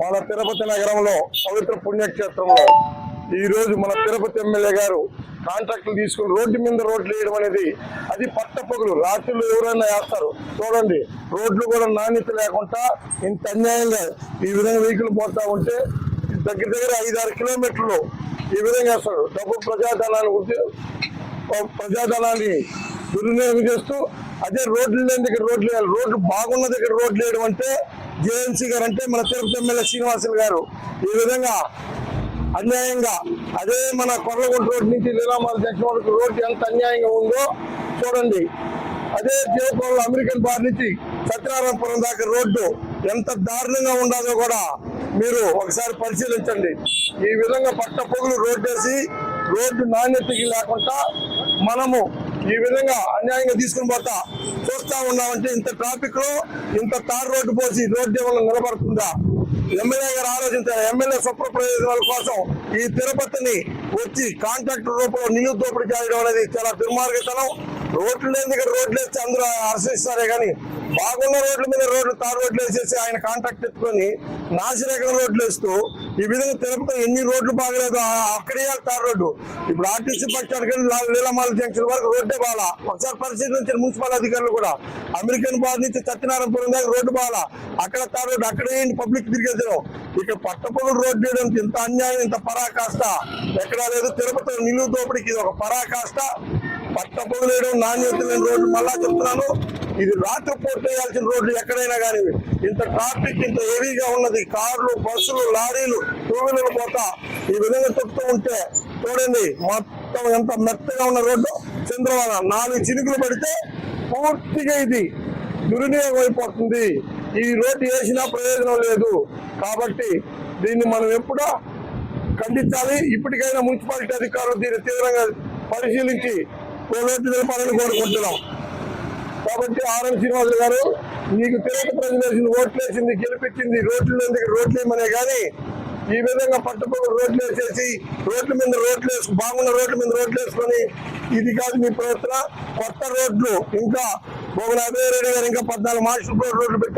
మన తిరుపతి నగరంలో పవిత్ర పుణ్యక్షేత్రంలో ఈ రోజు మన తిరుపతి ఎమ్మెల్యే గారు కాంట్రాక్టులు తీసుకుని రోడ్డు మీద రోడ్లు వేయడం అనేది అది పట్టపొగులు. రాత్రులు ఎవరైనా వేస్తారు. చూడండి రోడ్లు కూడా నాణ్యత లేకుండా ఇంత అన్యాయంగా ఈ విధంగా వెహికల్ పోతా ఉంటే దగ్గర దగ్గర ఐదారు కిలోమీటర్లు ఈ విధంగా వేస్తారు. డబ్బు ప్రజాధనాన్ని ప్రజాధనాన్ని దుర్వినియోగం చేస్తూ అదే రోడ్లు లేని దగ్గర రోడ్లు వేయాలి. రోడ్లు బాగున్న దగ్గర రోడ్లు వేయడం అంటే జేఎన్సీ గారు అంటే మన తిరుపతి ఎమ్మెల్యే శ్రీనివాసులు గారు. ఈ విధంగా అన్యాయంగా అదే మన కొర్రగుంట రోడ్ నుంచి లీలామాల జంక్షన్ వరకు రోడ్డు ఎంత అన్యాయంగా ఉందో చూడండి. అదే దేవపల్లి అమెరికన్ బార్ నుంచి సత్యనారాయణపురం దాకా రోడ్డు ఎంత దారుణంగా ఉండాలో కూడా మీరు ఒకసారి పరిశీలించండి. ఈ విధంగా పట్ట పొగులు రోడ్డు వేసి రోడ్డు నాణ్యతకి లేకుండా మనము ఈ విధంగా అన్యాయంగా తీసుకుని పోతా చూస్తా ఉన్నామంటే ఇంత ట్రాఫిక్లో ఇంత తార్ రోడ్డు పోసి రోడ్డు ఏమైనా నిలబడుతుందా ఎమ్మెల్యే గారు ఆలోచించారు. ఎమ్మెల్యే స్వప్న ప్రయోజనాల కోసం ఈ తిరుపతిని వచ్చి కాంట్రాక్టర్ రూపంలో నిలువు దోపిడీ చేయడం అనేది చాలా దుర్మార్గతనం. రోడ్లు లేని దగ్గర రోడ్లు వేస్తే అందరూ హర్షిస్తారే కానీ బాగున్న రోడ్ల మీద రోడ్లు తారు రోడ్లు వేసేసి ఆయన కాంట్రాక్ట్ ఎత్తుకొని నాసిరకం రోడ్లు వేస్తూ ఈ విధంగా తిరుపతి ఎన్ని రోడ్లు బాగలేదు అక్కడే తారు రోడ్డు. ఇప్పుడు RTC bus stand Leelamala junction వరకు రోడ్డే బాగా ఒకసారి పరిశీలించిన మున్సిపల్ అధికారులు కూడా. అమెరికన్ బార్ నుంచి సత్యనారాయణపురం దాకా రోడ్డు బాగా అక్కడ తారు రోడ్డు అక్కడే పబ్లిక్ తిరిగేసారు ఇక్కడ పట్టపొగలు రోడ్డు వేయడానికి ఇంత అన్యాయం ఇంత పరాకాష్ట. ఎక్కడా లేదు తిరుపతి నిలువు దోపిడికి ఇది ఒక పరాకాష్ట. పట్టపొగలేయడం నాణ్యత లేని రోడ్డు. మళ్ళా చెప్తున్నాను ఇది రాత్రి పూర్తి వేయాల్సిన రోడ్లు ఎక్కడైనా కానీ ఇంత ట్రాఫిక్ ఇంత హెవీగా ఉన్నది. కార్లు బస్సులు లారీలు టూ వీలర్లు పోతా. ఈ విధంగా చెప్తూ ఉంటే చూడండి మొత్తం ఎంత మెత్తగా ఉన్న రోడ్డు. చంద్రవాన నాలుగు చినుకులు పడితే పూర్తిగా ఇది దుర్వినియోగం అయిపోతుంది. ఈ రోడ్డు వేసినా ప్రయోజనం లేదు. కాబట్టి దీన్ని మనం ఎప్పుడో ఖండించాలి. ఇప్పటికైనా మున్సిపాలిటీ అధికారులు దీన్ని తీవ్రంగా పరిశీలించి రోడ్డు నిలపాలని కోరుకుంటున్నాం కాబట్టి ఆర్ఎం శ్రీనివాసులు గారు మీకు తెలుగు ప్రజలు వేసింది ఓట్లు వేసింది గెలిపించింది రోడ్లు రోడ్లు వేయమనే కానీ ఈ విధంగా పట్టుకోక రోడ్లు వేసేసి రోడ్ల మీద రోడ్లు వేసుకు బాగున్న రోడ్ల మీద రోడ్లు వేసుకొని ఇది కాదు మీ ప్రయత్న కొత్త రోడ్లు ఇంకా భోగన అభయ రెడ్డి గారు ఇంకా పద్నాలుగు మార్చి రోడ్లు పెట్టి